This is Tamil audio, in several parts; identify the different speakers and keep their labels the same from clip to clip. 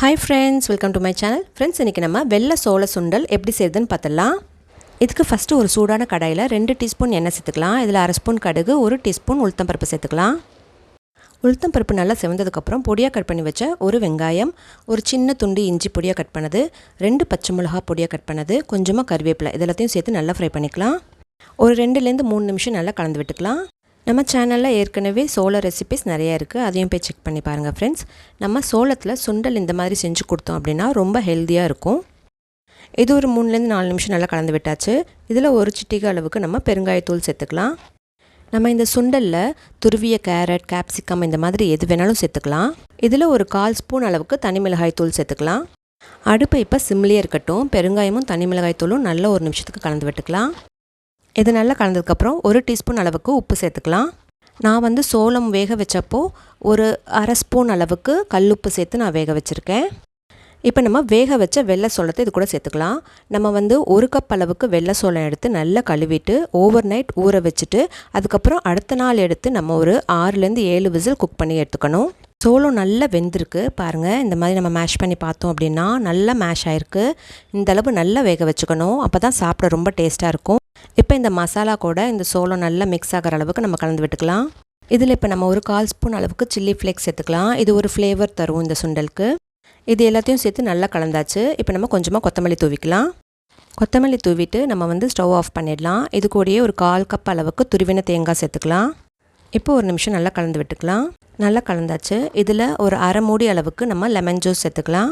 Speaker 1: Hi friends welcome to my channel friends இன்றைக்கி நம்ம வெள்ளை சோள சுண்டல் எப்படி செய்யுதுன்னு பார்த்துடலாம். இதுக்கு ஃபஸ்ட்டு ஒரு சூடான கடாயில் ரெண்டு டீஸ்பூன் எண்ணெய் சேர்த்துக்கலாம். இதில் அரை ஸ்பூன் கடுகு ஒரு டீஸ்பூன் உளுத்தம்பருப்பு சேர்த்துக்கலாம். உளுத்தம்பருப்பு நல்லா செவந்ததுக்கப்புறம் பொடியாக கட் பண்ணி வச்ச ஒரு வெங்காயம் ஒரு சின்ன துண்டு இஞ்சி பொடியாக கட் பண்ணது ரெண்டு பச்சை மிளகா பொடியாக கட் பண்ணது கொஞ்சமாக கருவேப்பிலை இதெல்லாத்தையும் சேர்த்து நல்லா ஃப்ரை பண்ணிக்கலாம். ஒரு ரெண்டுலேருந்து மூணு நிமிஷம் நல்லா கலந்து விட்டுக்கலாம். நம்ம சேனலில் ஏற்கனவே சோள ரெசிபிஸ் நிறையா இருக்குது அதையும் போய் செக் பண்ணி பாருங்கள் ஃப்ரெண்ட்ஸ் நம்ம சோளத்தில் சுண்டல் இந்த மாதிரி செஞ்சு கொடுத்தோம் அப்படின்னா ரொம்ப ஹெல்த்தியாக இருக்கும். இது ஒரு மூணுலேருந்து நாலு நிமிஷம் நல்லா கலந்து விட்டாச்சு. இதில் ஒரு சிட்டிகை அளவுக்கு நம்ம பெருங்காயத்தூள் சேர்த்துக்கலாம். நம்ம இந்த சுண்டலில் துருவிய கேரட் கேப்சிகம் இந்த மாதிரி எது வேணாலும் சேர்த்துக்கலாம். இதில் ஒரு கால் ஸ்பூன் அளவுக்கு தனி மிளகாய் தூள் சேர்த்துக்கலாம். அடுப்பு இப்போ சிம்லேயே இருக்கட்டும். பெருங்காயமும் தனி மிளகாய் தூளும் நல்ல ஒரு நிமிஷத்துக்கு கலந்து விட்டுக்கலாம். இது நல்லா கலந்ததுக்கப்புறம் ஒரு டீஸ்பூன் அளவுக்கு உப்பு சேர்த்துக்கலாம். நான் வந்து சோளம் வேக வச்சப்போ ஒரு அரை ஸ்பூன் அளவுக்கு கல் உப்பு சேர்த்து நான் வேக வச்சுருக்கேன். இப்போ நம்ம வேக வச்ச வெள்ளை சோளத்தை இது கூட சேர்த்துக்கலாம். நம்ம வந்து ஒரு கப் அளவுக்கு வெள்ளை சோளம் எடுத்து நல்லா கழுவிட்டு ஓவர் நைட் ஊற வச்சுட்டு அதுக்கப்புறம் அடுத்த நாள் எடுத்து நம்ம ஒரு ஆறுலேருந்து ஏழு விசில் குக் பண்ணி எடுத்துக்கணும். சோளம் நல்லா வெந்திருக்கு. பாருங்கள் இந்த மாதிரி நம்ம மேஷ் பண்ணி பார்த்தோம் அப்படின்னா நல்லா மேஷ் ஆகிருக்கு இந்தளவு நல்லா வேக வச்சுக்கணும். அப்போ தான் சாப்பிட ரொம்ப டேஸ்ட்டாக இருக்கும். இப்போ இந்த மசாலா கூட இந்த சோளம் நல்லா மிக்ஸ் ஆகிற அளவுக்கு நம்ம கலந்து விட்டுக்கலாம். இதில் இப்போ நம்ம ஒரு கால் ஸ்பூன் அளவுக்கு சில்லி ஃப்ளேக்ஸ் சேர்த்துக்கலாம். இது ஒரு ஃப்ளேவர் தரும் இந்த சுண்டலுக்கு. இது எல்லாத்தையும் சேர்த்து நல்லா கலந்தாச்சு. இப்போ நம்ம கொஞ்சமாக கொத்தமல்லி தூவிக்கலாம். கொத்தமல்லி தூவிட்டு நம்ம வந்து ஸ்டவ் ஆஃப் பண்ணிடலாம். இது கூடயே ஒரு கால் கப் அளவுக்கு துருவின தேங்காய் சேர்த்துக்கலாம். இப்போ ஒரு நிமிஷம் நல்லா கலந்து விட்டுக்கலாம். நல்லா கலந்தாச்சு. இதில் ஒரு அரை மூடி அளவுக்கு நம்ம லெமன் ஜூஸ் சேர்த்துக்கலாம்.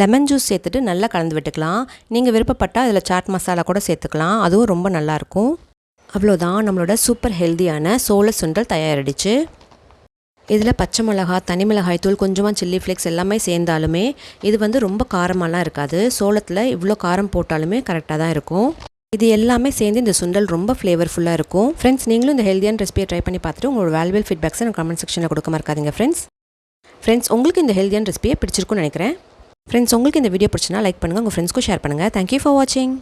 Speaker 1: லெமன் ஜூஸ் சேர்த்துட்டு நல்லா கலந்து விட்டுக்கலாம். நீங்கள் விருப்பப்பட்டால் அதில் சாட் மசாலா கூட சேர்த்துக்கலாம். அதுவும் ரொம்ப நல்லாயிருக்கும் அவ்வளோதான் நம்மளோட சூப்பர் ஹெல்த்தியான சோள சுண்டல் தயாரிடுச்சு இதில் பச்சை மிளகா தனி மிளகாய் தூள் கொஞ்சமாக சில்லி ஃப்ளேக்ஸ் எல்லாமே சேர்ந்தாலுமே இது வந்து ரொம்ப காரமாலாம் இருக்காது. சோளத்தில் இவ்வளோ காரம் போட்டாலுமே கரெக்டாக தான் இருக்கும். இது எல்லாமே சேர்ந்து இந்த சுண்டல் ரொம்ப ஃப்ளேவர்ஃபுல்லாக இருக்கும். ஃப்ரெண்ட்ஸ் நீங்களும் இந்த ஹெல்த்தியான ரெசிபியை ட்ரை பண்ணி பார்த்துட்டு உங்களோட வேல்யூபிள் ஃபீட்பேக்ஸை எனக்கு கமெண்ட் செக்ஷனில் கொடுக்க மறக்காதீங்க ஃப்ரெண்ட்ஸ் ஃப்ரெண்ட்ஸ் உங்களுக்கு இந்த ஹெல்த்தியான ரெசிபியை பிடிச்சிருக்குன்னு நினைக்கிறேன். ஃப்ரெண்ட்ஸ் உங்களுக்கு இந்த வீடியோ பிடிச்சினா லைக் பண்ணுங்கள் உங்கள் ஃப்ரெண்ட்ஸ்க்கும் ஷேர் பண்ணுங்கள் தேங்க்யூ ஃபார் வாட்சிங்